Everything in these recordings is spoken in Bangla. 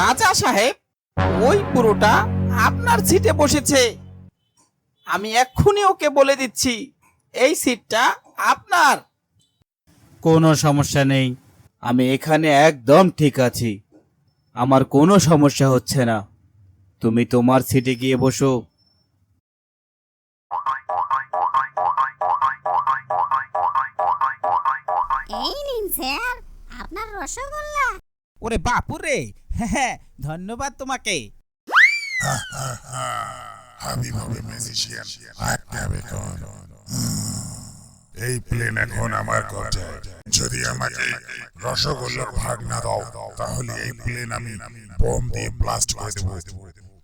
রাজা সাহেব ওই পুরোটা আপনার সিটে বসেছে। আমি এক্ষুনি ওকে বলে দিচ্ছি এই সিটটা আপনার। কোনো সমস্যা নেই আমি এখানে একদম ঠিক আছি। আমার কোনো সমস্যা হচ্ছে না। তুমি তোমার সিটে গিয়ে বসো। এই নিন স্যার আপনার রসগোল্লা। ওরে বাপুরে হ্যাঁ ধন্যবাদ তোমাকে। আমি ভাবে ম্যাজিশিয়ান একটা বেকন এই প্লেন এখন আমার কবজায় যদি আমাকে রসগোল্লার ভাগ না দাও তাহলে এই প্লেন আমি বোম দিয়ে ব্লাস্ট করে দেবো।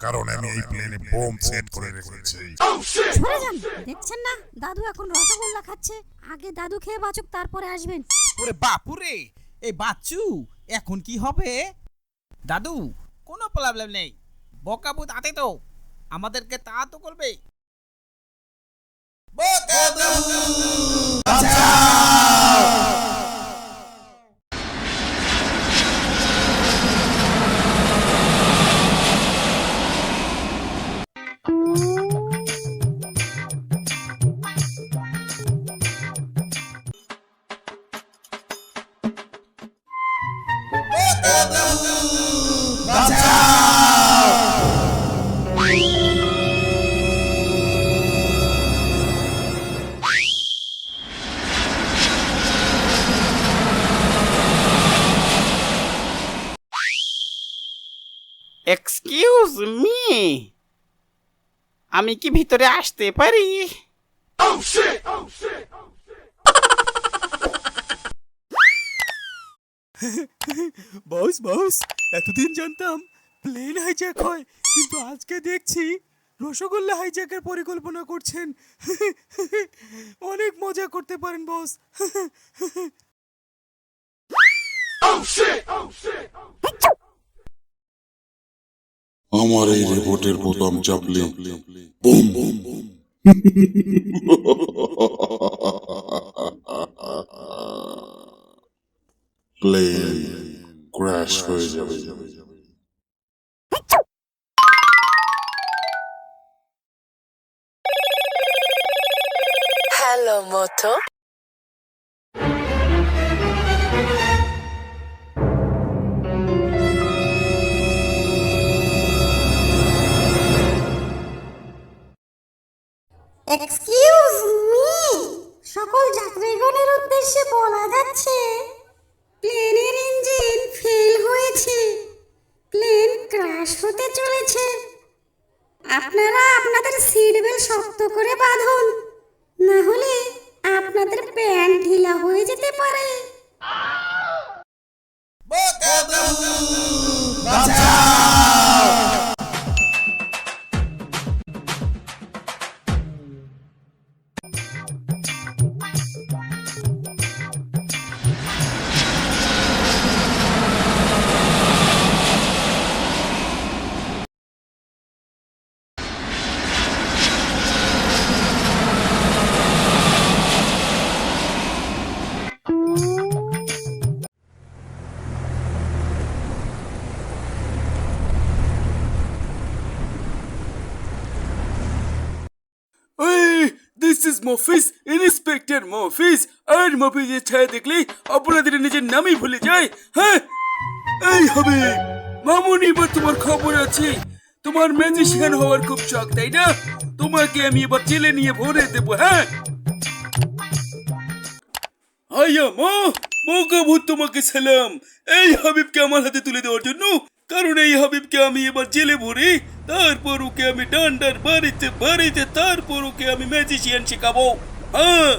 কারণ আমি এই প্লেনে বোম সেট করে রেখেছি। সরে যান। দেখছেন না? দাদু এখন রসগোল্লা খাচ্ছে। আগে দাদু খেয়ে বাঁচুক তারপরে আসবেন। ওরে বাপুরে! এই বাচ্চু এখন কি হবে? দাদু কোনো প্রবলেম নেই। বকাবু তাতে তো। আমাদেরকে তা তো করবে। এক্সকিউজ মি আমি কি ভিতরে আসতে পারি? বস বস এতদিন জানতাম প্লেন হাইজ্যাক হয় কিন্তু আজকে দেখছি রসগোল্লা হাইজ্যাকের পরিকল্পনা করছেন। অনেক মজা করতে পারেন বস। আমার এই রিপোর্টের বোতাম চাপলে boom boom boom plane crash হয়ে যাবে Hello, Moto. এক্সকিউজ মি সকল যাত্রীগণের উদ্দেশ্যে বলা যাচ্ছে, প্লেনের ইঞ্জিন ফেল হয়েছে। প্লেন ক্র্যাশ হতে চলেছে। আপনারা আপনাদের সিট বেল্ট শক্ত করে বাঁধুন। না হলে আপনাদের প্যান্ট ঢিলা হয়ে যেতে পারে। মফিস ইন্সপেক্টর মফিস আর মফিসের ছায়া দেখলে অপরাধীরা নিজের নামই ভুলে যায় হ্যাঁ এই হবে মামুনি এবার তোমার খবর আছে তোমার ম্যাজিশিয়ান হওয়ার খুব শখ তাই না তোমাকে আমি এবার জেলে নিয়ে ভরে দেবো হ্যাঁ আয়া মা মৌকাভূত তোমাকে সালাম এই হাবিবকে আমার হাতে তুলে দেওয়ার জন্য কারণ এই হাবিবকে আমি এবার জেলে ভরে তারপর ওকে আমি ডান্ডার বাড়িতে বাড়িতে তারপর ওকে আমি ম্যাজিশিয়ান শেখাবো? হ্যাঁ?